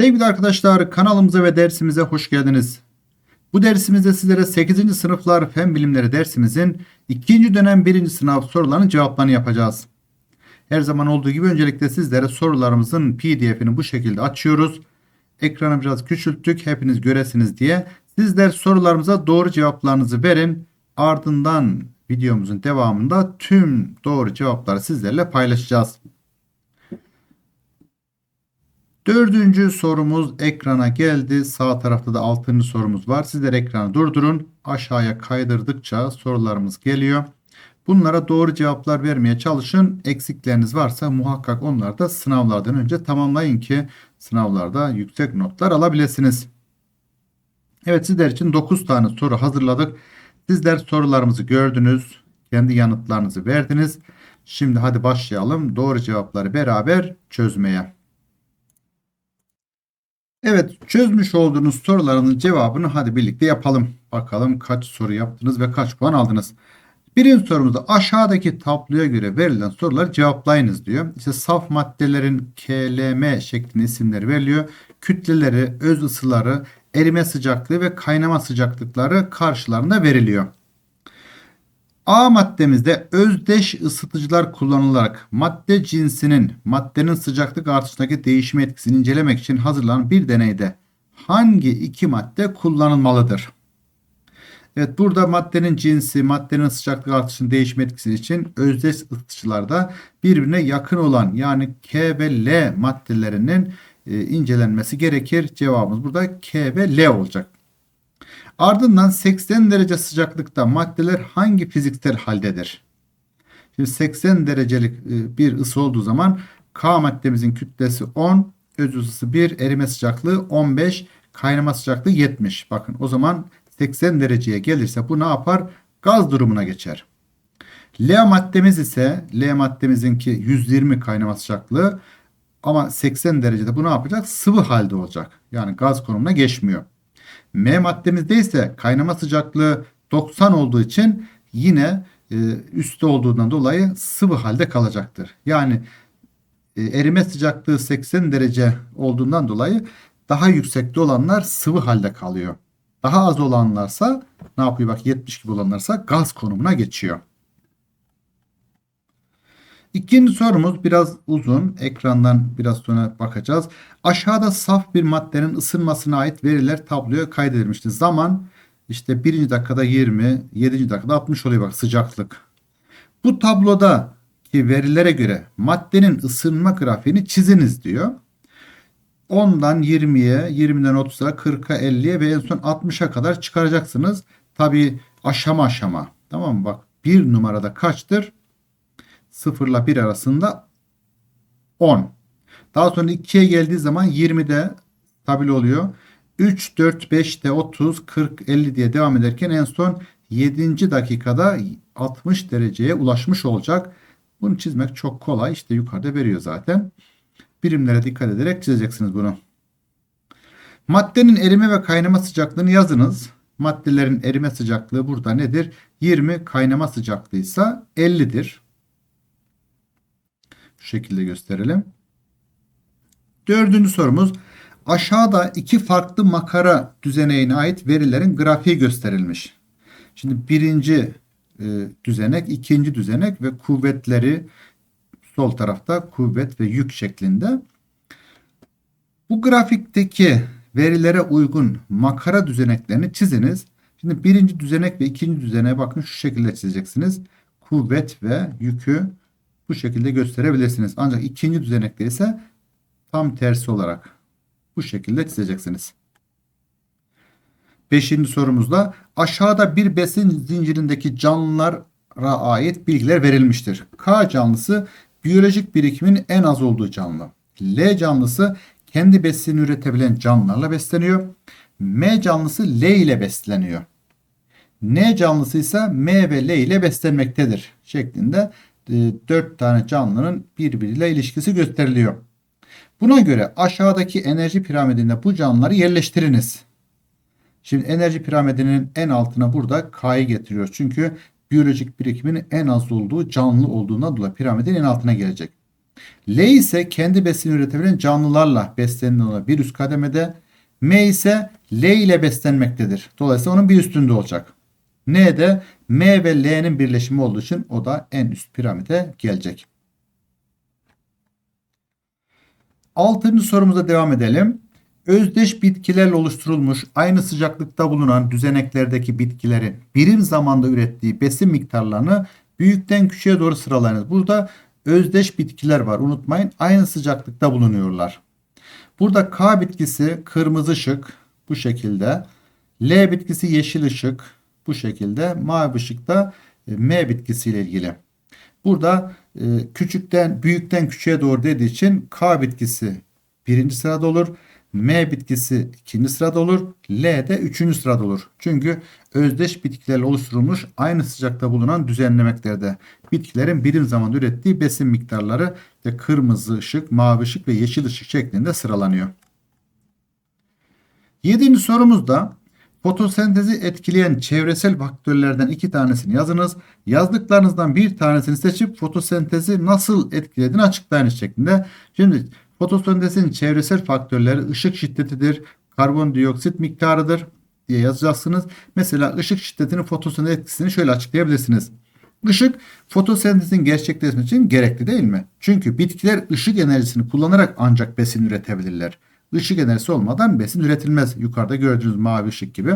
Sevgili arkadaşlar kanalımıza ve dersimize hoş geldiniz. Bu dersimizde sizlere 8. sınıflar fen bilimleri dersimizin 2. dönem 1. sınav sorularının cevaplarını yapacağız. Her zaman olduğu gibi öncelikle sizlere sorularımızın pdf'ini bu şekilde açıyoruz. Ekranı biraz küçülttük hepiniz göresiniz diye. Sizler sorularımıza doğru cevaplarınızı verin. Ardından videomuzun devamında tüm doğru cevapları sizlerle paylaşacağız. Dördüncü sorumuz ekrana geldi. Sağ tarafta da altıncı sorumuz var. Sizler ekranı durdurun. Aşağıya kaydırdıkça sorularımız geliyor. Bunlara doğru cevaplar vermeye çalışın. Eksikleriniz varsa muhakkak onları da sınavlardan önce tamamlayın ki sınavlarda yüksek notlar alabilirsiniz. Evet sizler için 9 tane soru hazırladık. Sizler sorularımızı gördünüz. Kendi yanıtlarınızı verdiniz. Şimdi hadi başlayalım doğru cevapları beraber çözmeye. Evet çözmüş olduğunuz soruların cevabını hadi birlikte yapalım. Bakalım kaç soru yaptınız ve kaç puan aldınız. Birinci sorumuzda aşağıdaki tabloya göre verilen soruları cevaplayınız diyor. İşte saf maddelerin KLM şeklinde isimleri veriliyor. Kütleleri, öz ısıları, erime sıcaklığı ve kaynama sıcaklıkları karşılarında veriliyor. A maddemizde özdeş ısıtıcılar kullanılarak madde cinsinin maddenin sıcaklık artışındaki değişme etkisini incelemek için hazırlanan bir deneyde hangi iki madde kullanılmalıdır? Evet burada maddenin cinsi, maddenin sıcaklık artışının değişme etkisi için özdeş ısıtıcılarda birbirine yakın olan yani K ve L maddelerinin e, incelenmesi gerekir. Cevabımız burada K ve L olacak. Ardından 80 derece sıcaklıkta maddeler hangi fiziksel haldedir? Şimdi 80 derecelik e, bir ısı olduğu zaman K maddemizin kütlesi 10, öz ısısı 1, erime sıcaklığı 15, kaynama sıcaklığı 70. Bakın o zaman 80 dereceye gelirse bu ne yapar? Gaz durumuna geçer. L maddemiz ise L maddemizinki 120 kaynama sıcaklığı ama 80 derecede bu ne yapacak? Sıvı halde olacak. Yani gaz konumuna geçmiyor. M maddemizde ise kaynama sıcaklığı 90 olduğu için yine e, üstte olduğundan dolayı sıvı halde kalacaktır. Yani e, erime sıcaklığı 80 derece olduğundan dolayı daha yüksekte olanlar sıvı halde kalıyor. Daha az olanlarsa ne yapıyor bak 70 gibi olanlarsa gaz konumuna geçiyor. İkinci sorumuz biraz uzun. Ekrandan biraz sonra bakacağız. Aşağıda saf bir maddenin ısınmasına ait veriler tabloya kaydedilmiştir. Zaman işte birinci dakikada 20, 7. dakikada 60 oluyor bak sıcaklık. Bu tabloda ki verilere göre maddenin ısınma grafiğini çiziniz diyor. 10'dan 20'ye, 20'den 30'a, 40'a, 50'ye ve en son 60'a kadar çıkaracaksınız. Tabi aşama aşama. Tamam mı? Bak bir numarada kaçtır? 0 ile 1 arasında 10. Daha sonra 2'ye geldiği zaman 20'de stabil oluyor. 3, 4, 5'te 30, 40, 50 diye devam ederken en son 7. dakikada 60 dereceye ulaşmış olacak. Bunu çizmek çok kolay. İşte yukarıda veriyor zaten. Birimlere dikkat ederek çizeceksiniz bunu. Maddenin erime ve kaynama sıcaklığını yazınız. Maddelerin erime sıcaklığı burada nedir? 20 kaynama sıcaklığı ise 50'dir. Şu şekilde gösterelim. Dördüncü sorumuz. Aşağıda iki farklı makara düzeneğine ait verilerin grafiği gösterilmiş. Şimdi birinci e, düzenek, ikinci düzenek ve kuvvetleri sol tarafta kuvvet ve yük şeklinde. Bu grafikteki verilere uygun makara düzeneklerini çiziniz. Şimdi birinci düzenek ve ikinci düzeneğe bakın şu şekilde çizeceksiniz. Kuvvet ve yükü bu şekilde gösterebilirsiniz. Ancak ikinci düzenekte ise tam tersi olarak bu şekilde çizeceksiniz. Beşinci sorumuzda aşağıda bir besin zincirindeki canlılara ait bilgiler verilmiştir. K canlısı biyolojik birikimin en az olduğu canlı. L canlısı kendi besinini üretebilen canlılarla besleniyor. M canlısı L ile besleniyor. N canlısı ise M ve L ile beslenmektedir şeklinde 4 e, tane canlının birbiriyle ilişkisi gösteriliyor. Buna göre aşağıdaki enerji piramidinde bu canlıları yerleştiriniz. Şimdi enerji piramidinin en altına burada K'yı getiriyor. Çünkü biyolojik birikimin en az olduğu canlı olduğuna dolayı piramidin en altına gelecek. L ise kendi besin üretebilen canlılarla beslenilen olan bir üst kademede. M ise L ile beslenmektedir. Dolayısıyla onun bir üstünde olacak. N de M ve L'nin birleşimi olduğu için o da en üst piramide gelecek. Altıncı sorumuza devam edelim. Özdeş bitkilerle oluşturulmuş aynı sıcaklıkta bulunan düzeneklerdeki bitkilerin birim zamanda ürettiği besin miktarlarını büyükten küçüğe doğru sıralayınız. Burada özdeş bitkiler var. Unutmayın aynı sıcaklıkta bulunuyorlar. Burada K bitkisi kırmızı ışık bu şekilde. L bitkisi yeşil ışık bu şekilde. Mavi ışık da e, M bitkisiyle ilgili. Burada e, küçükten büyükten küçüğe doğru dediği için K bitkisi birinci sırada olur. M bitkisi ikinci sırada olur. L de üçüncü sırada olur. Çünkü özdeş bitkilerle oluşturulmuş aynı sıcakta bulunan düzenlemeklerde bitkilerin birim zamanda ürettiği besin miktarları de kırmızı ışık, mavi ışık ve yeşil ışık şeklinde sıralanıyor. Yedinci sorumuzda fotosentezi etkileyen çevresel faktörlerden iki tanesini yazınız. Yazdıklarınızdan bir tanesini seçip fotosentezi nasıl etkilediğini açıklayınız şeklinde. Şimdi fotosentezin çevresel faktörleri ışık şiddetidir, karbondioksit miktarıdır diye yazacaksınız. Mesela ışık şiddetinin fotosentez etkisini şöyle açıklayabilirsiniz. Işık fotosentezin gerçekleşmesi için gerekli değil mi? Çünkü bitkiler ışık enerjisini kullanarak ancak besin üretebilirler. Işık enerjisi olmadan besin üretilmez. Yukarıda gördüğünüz mavi ışık gibi.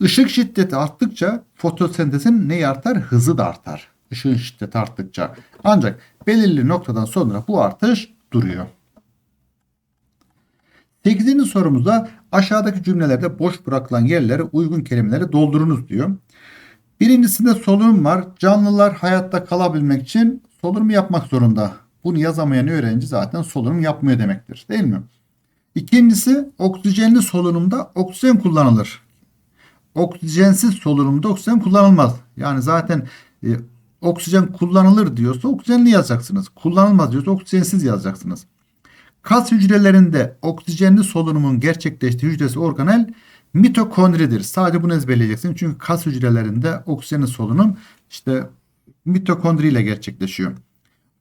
Işık şiddeti arttıkça fotosentezin neyi artar? Hızı da artar. Işığın şiddeti arttıkça. Ancak belirli noktadan sonra bu artış duruyor. 8. sorumuzda aşağıdaki cümlelerde boş bırakılan yerlere uygun kelimeleri doldurunuz diyor. Birincisinde solunum var. Canlılar hayatta kalabilmek için solunum yapmak zorunda. Bunu yazamayan öğrenci zaten solunum yapmıyor demektir. Değil mi? İkincisi oksijenli solunumda oksijen kullanılır. Oksijensiz solunumda oksijen kullanılmaz. Yani zaten e, oksijen kullanılır diyorsa oksijenli yazacaksınız. Kullanılmaz diyorsa oksijensiz yazacaksınız. Kas hücrelerinde oksijenli solunumun gerçekleştiği hücresi organel mitokondridir. Sadece bunu ezberleyeceksin. Çünkü kas hücrelerinde oksijenli solunum işte mitokondri ile gerçekleşiyor.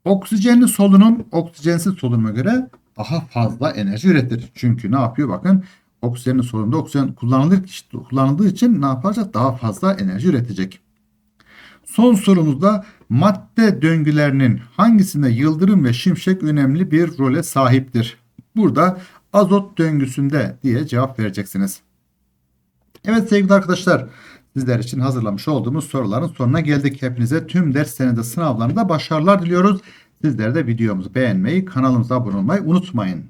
Oksijenli solunum oksijensiz solunuma göre daha fazla enerji üretir. Çünkü ne yapıyor bakın oksijenli solunumda oksijen kullanılır, kullanıldığı için ne yapacak? Daha fazla enerji üretecek. Son sorumuzda madde döngülerinin hangisinde yıldırım ve şimşek önemli bir role sahiptir? Burada azot döngüsünde diye cevap vereceksiniz. Evet sevgili arkadaşlar sizler için hazırlamış olduğumuz soruların sonuna geldik. Hepinize tüm derslerinde sınavlarında başarılar diliyoruz. Sizler de videomuzu beğenmeyi, kanalımıza abone olmayı unutmayın.